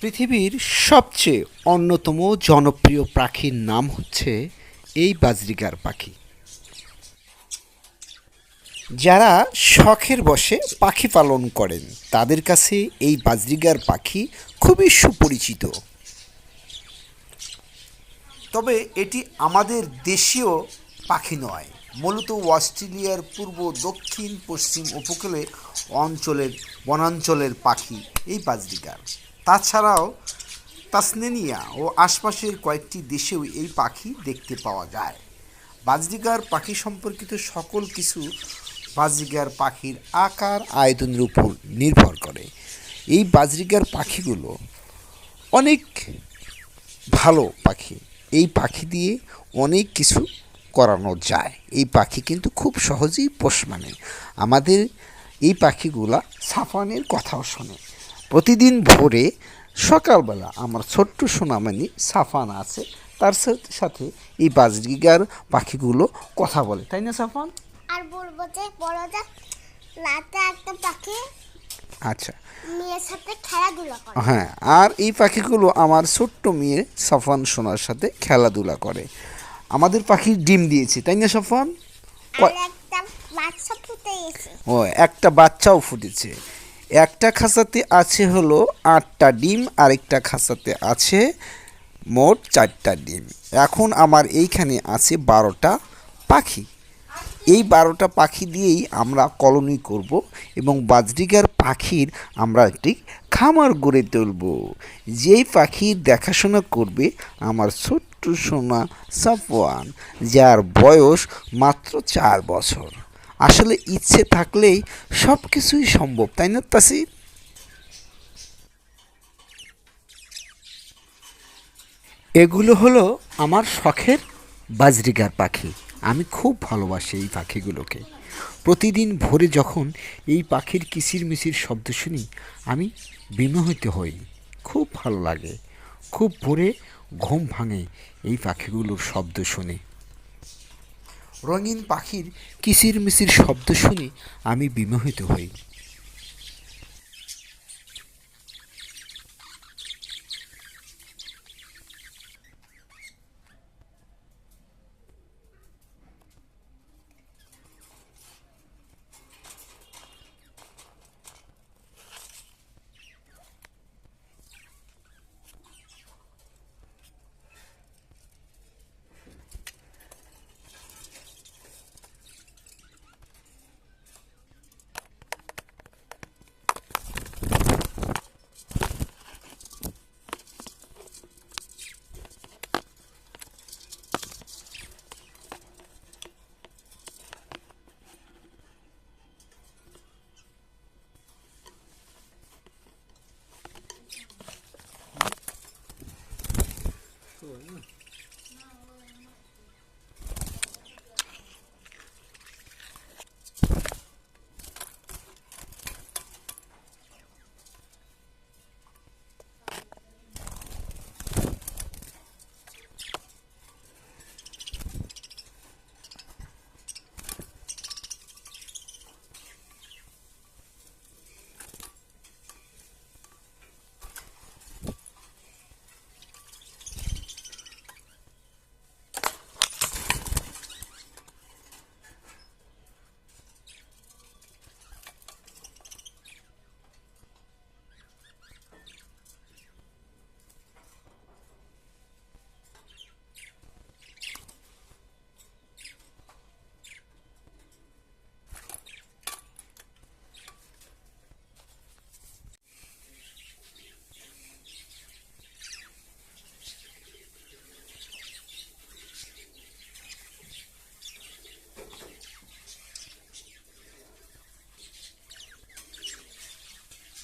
পৃথিবীর সবচেয়ে অন্যতম জনপ্রিয় পাখির নাম হচ্ছে এই বাজরিগার পাখি। যারা শখের বসে পাখি পালন করেন, তাদের কাছে এই বাজরিগার পাখি খুবই সুপরিচিত। তবে এটি আমাদের দেশীয় পাখি নয়, মূলত অস্ট্রেলিয়ার পূর্ব, দক্ষিণ, পশ্চিম উপকূলে অঞ্চলের বনাঞ্চলের পাখি এই বাজরিগার। তাছাড়াও তাসনেনিয়া ও আশপাশের কয়েকটি দেশেও এই পাখি দেখতে পাওয়া যায়। বাজরিগার পাখি সম্পর্কিত সকল কিছু বাজরিগার পাখির আকার আয়তনের উপর নির্ভর করে। এই বাজরিগার পাখিগুলো অনেক ভালো পাখি। এই পাখি দিয়ে অনেক কিছু করানো যায়। এই পাখি কিন্তু খুব সহজেই পোষ মানে। আমাদের এই পাখিগুলা সাফানের কথাও শোনে। প্রতিদিন ভোরে সকালবেলা আমার ছোট্ট সোনামানি সাফান আছে তার সাথে সাথে এই বাজরিগার পাখিগুলো কথা বলে। তাই না সাফান? আর বলব যে বড় যে রাতে একটা পাখি আচ্ছা। মেয়ের সাথে খেলাধুলা করে। হ্যাঁ আর এই পাখিগুলো আমার ছোট্ট মেয়ে সাফান সোনার সাথে খেলাধুলা করে। আমাদের পাখি ডিম দিয়েছে তাই না সাফান? ও একটা বাচ্চাও ফুটেছে। একটা খাঁচাতে আছে হলো আটটা ডিম, আরেকটা খাঁচাতে আছে মোট চারটা ডিম। এখন আমার এইখানে আছে বারোটা পাখি। এই বারোটা পাখি দিয়েই আমরা কলোনি করব এবং বাজরিগার পাখির আমরা একটি খামার গড়ে তুলব। যেই পাখির দেখাশোনা করবে আমার ছোট্ট সোনা সাফওয়ান, যার বয়স মাত্র চার বছর। আসলে ইচ্ছে থাকলেই সব কিছুই সম্ভব, তাই না তাসির? এগুলো হলো আমার শখের বাজরিগার পাখি। আমি খুব ভালোবাসি এই পাখিগুলোকে। প্রতিদিন ভোরে যখন এই পাখির কিচির মিচির শব্দ শুনি, আমি বিমোহিত হই। খুব ভালো লাগে। খুব ভোরে ঘুম ভাঙে এই পাখিগুলোর শব্দ শুনে। রঙিন পাখির কিসির মিসির শব্দ শুনে আমি বিমোহিত হই।